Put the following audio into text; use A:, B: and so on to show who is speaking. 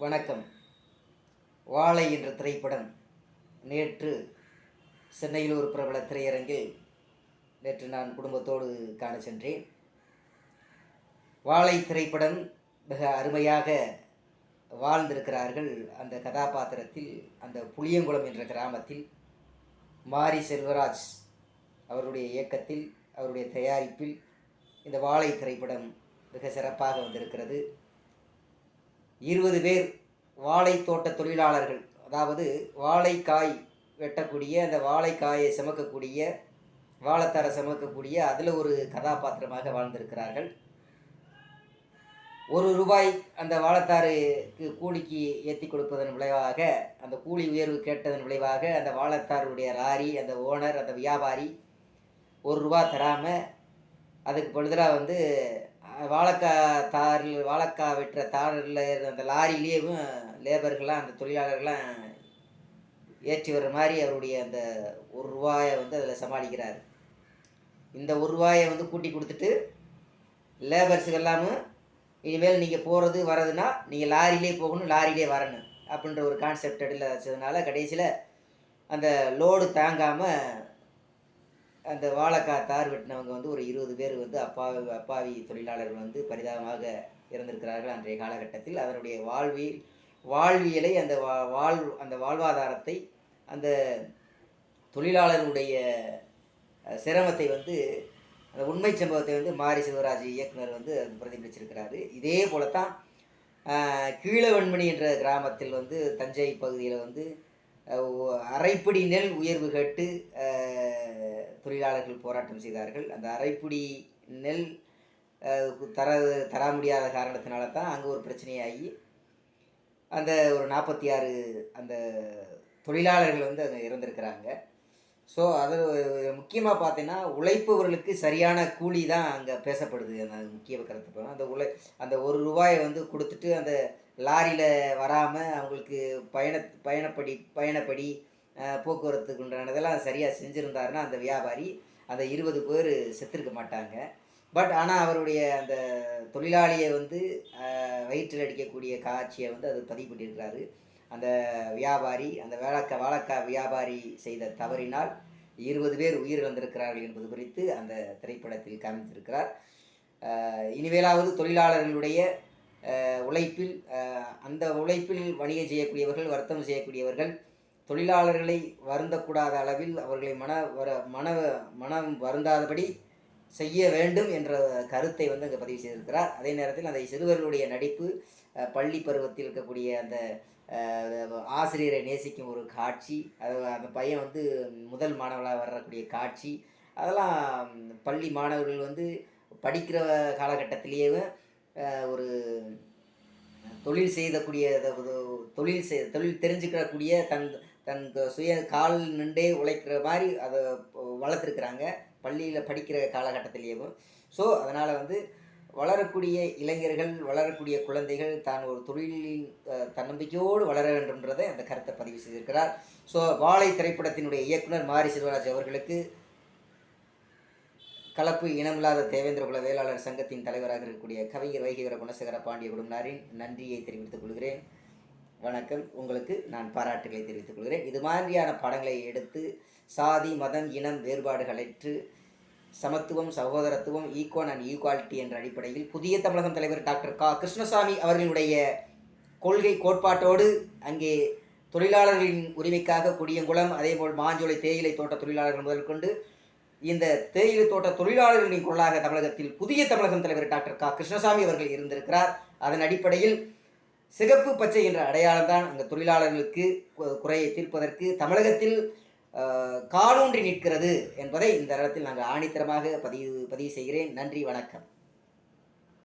A: வணக்கம். வாழை என்ற திரைப்படம் நேற்று சென்னையில் ஒரு பிரபல திரையரங்கில் நேற்று நான் குடும்பத்தோடு காண சென்றேன். வாழை திரைப்படம் மிக அருமையாக வாழ்ந்திருக்கிறார்கள். அந்த கதாபாத்திரத்தில் அந்த புளியங்குளம் என்ற கிராமத்தில் மாரி செல்வராஜ் அவருடைய இயக்கத்தில் அவருடைய தயாரிப்பில் இந்த வாழை திரைப்படம் மிக சிறப்பாக வந்திருக்கிறது. இருபது பேர் வாழை தோட்ட தொழிலாளர்கள். அதாவது வாழைக்காய் வெட்டக்கூடிய அந்த வாழைக்காயை சுமக்கக்கூடிய வாழைத்தாரை சுமக்கக்கூடிய அதில் ஒரு கதாபாத்திரமாக வாழ்ந்திருக்கிறார்கள். ஒரு ரூபாய் அந்த வாழைத்தாருக்கு கூலிக்கு ஏற்றி கொடுப்பதன் விளைவாக அந்த கூலி உயர்வு கேட்டதன் விளைவாக அந்த வாழைத்தாருடைய லாரி அந்த ஓனர் அந்த வியாபாரி ஒரு ரூபா தராமல் அதுக்கு பொழுதுலாக வந்து வாழைக்காய் தாரில் வாழைக்காய் வெட்டுற தாரில் அந்த லாரிலேயும் லேபர்கள்லாம் அந்த தொழிலாளர்கள்லாம் ஏற்றி வர்ற மாதிரி அவருடைய அந்த ஒரு ரூபாயை வந்து அதில் சமாளிக்கிறார். இந்த ஒரு ரூபாயை வந்து கூட்டி கொடுத்துட்டு லேபர்ஸுக்கு எல்லாமும் இனிமேல் நீங்கள் போகிறது வரதுன்னா நீங்கள் லாரிலே போகணும் லாரிலே வரணும் அப்படின்ற ஒரு கான்செப்ட் அடியில் வச்சதுனால கடைசியில் அந்த லோடு தாங்காமல் அந்த வாழைக்காய் தார் வெட்டினவங்க வந்து ஒரு இருபது பேர் வந்து அப்பாவி அப்பாவி தொழிலாளர்கள் வந்து பரிதாபமாக இறந்திருக்கிறார்கள் அன்றைய காலகட்டத்தில். அதனுடைய வாழ்வியல் வாழ்வியலை அந்த வா வாழ் அந்த வாழ்வாதாரத்தை அந்த தொழிலாளர்களுடைய சிரமத்தை வந்து அந்த உண்மை சம்பவத்தை வந்து மாரி சிவராஜ் இயக்குனர் வந்து பிரதிபலிச்சிருக்கிறாரு. இதே போல தான் கீழவன்மணி என்ற கிராமத்தில் வந்து தஞ்சை பகுதியில் வந்து அரைப்படி நெல் உயர்வு கேட்டு தொழிலாளர்கள் போராட்டம் செய்தார்கள். அந்த அரைப்புடி நெல் தர தர முடியாத காரணத்தினால தான் அங்கே ஒரு பிரச்சனையாகி அந்த ஒரு நாற்பத்தி ஆறு அந்த தொழிலாளர்கள் வந்து அங்கே இறந்துருக்கிறாங்க. ஸோ அது முக்கியமாக பார்த்தீங்கன்னா உழைப்பவர்களுக்கு சரியான கூலி தான் அங்கே பேசப்படுது. அந்த முக்கிய கருத்து போனால் அந்த உழை அந்த ஒரு ரூபாயை வந்து கொடுத்துட்டு அந்த லாரியில் வராமல் அவங்களுக்கு பயண பயணப்படி பயணப்படி போக்குவரத்துக்கு உண்டானதெல்லாம் சரியாக செஞ்சுருந்தாருன்னா அந்த வியாபாரி அந்த இருபது பேர் செத்துருக்க மாட்டாங்க. பட் ஆனால் அவருடைய அந்த தொழிலாளியை வந்து வயிற்றில் அடிக்கக்கூடிய காட்சியை வந்து அது பதிவு பண்ணியிருக்கிறாரு அந்த வியாபாரி அந்த வேளக்க வாழைக்காய் வியாபாரி செய்த தவறினால் இருபது பேர் உயிரிழந்திருக்கிறார்கள் என்பது குறித்து அந்த திரைப்படத்தில் காமித்திருக்கிறார். இனிமேலாவது தொழிலாளர்களுடைய உழைப்பில் அந்த உழைப்பில் வணிகம் செய்யக்கூடியவர்கள் வர்த்தகம் செய்யக்கூடியவர்கள் தொழிலாளர்களை வருந்தக்கூடாத அளவில் அவர்களை மன வர மன மனம் வருந்தாதபடி செய்ய வேண்டும் என்ற கருத்தை வந்து அங்கே பதிவு செய்திருக்கிறார். அதே நேரத்தில் அந்த சிறுவர்களுடைய நடிப்பு பள்ளி பருவத்தில் இருக்கக்கூடிய அந்த ஆசிரியரை நேசிக்கும் ஒரு காட்சி அது அந்த பையன் வந்து முதல் மாணவனாக வரக்கூடிய காட்சி அதெல்லாம் பள்ளி மாணவர்கள் வந்து படிக்கிற காலகட்டத்திலேயே ஒரு தொழில் செய்தக்கூடிய தொழில் செய் தொழில் தெரிஞ்சுக்கிறக்கூடிய தன் தன் சுய கால் நின்றே உழைக்கிற மாதிரி அதை வளர்த்துருக்குறாங்க. பள்ளியில் படிக்கிற காலகட்டத்திலேயும் ஸோ அதனால் வந்து வளரக்கூடிய இளைஞர்கள் வளரக்கூடிய குழந்தைகள் தான் ஒரு தொழிலில் தன்னம்பிக்கையோடு வளர வேண்டும்ன்றதை அந்த கருத்தை பதிவு செய்திருக்கிறார். ஸோ வாழை திரைப்படத்தினுடைய இயக்குனர் மாரி செல்வராஜ் அவர்களுக்கு கலப்பு இனமில்லாத தேவேந்திர குல வேளாளர் சங்கத்தின் தலைவராக இருக்கக்கூடிய கவிஞர் வைகவர குணசேகர பாண்டிய குடும்பனாரின் நன்றியை தெரிவித்துக் கொள்கிறேன். வணக்கம். உங்களுக்கு நான் பாராட்டுகளை தெரிவித்துக் கொள்கிறேன். இது மாதிரியான படங்களை எடுத்து சாதி மதம் இனம் வேறுபாடுகளற்று சமத்துவம் சகோதரத்துவம் ஈக்குவல் அண்ட் ஈக்குவாலிட்டி என்ற அடிப்படையில் புதிய தமிழகம் தலைவர் டாக்டர் கா. கிருஷ்ணசாமி அவர்களுடைய கொள்கை கோட்பாட்டோடு அங்கே தொழிலாளர்களின் உரிமைக்காக குடியங்குளம் அதேபோல் மாஞ்சோலை தேயிலை தோட்ட தொழிலாளர்கள் முதல் கொண்டு இந்த தேயிலை தோட்ட தொழிலாளர்களின் குரலாக தமிழகத்தில் புதிய தமிழகம் தலைவர் டாக்டர் கா. கிருஷ்ணசாமி அவர்கள் இருந்திருக்கிறார். அதன் அடிப்படையில் சிகப்பு பச்சை என்ற அடையாளம் தான் அந்த தொழிலாளர்களுக்கு குறையை தீர்ப்பதற்கு தமிழகத்தில் காலூன்றி நிற்கிறது என்பதை இந்த இடத்தில் நாங்கள் ஆணித்தரமாக பதிவு பதிவு செய்கிறேன். நன்றி வணக்கம்.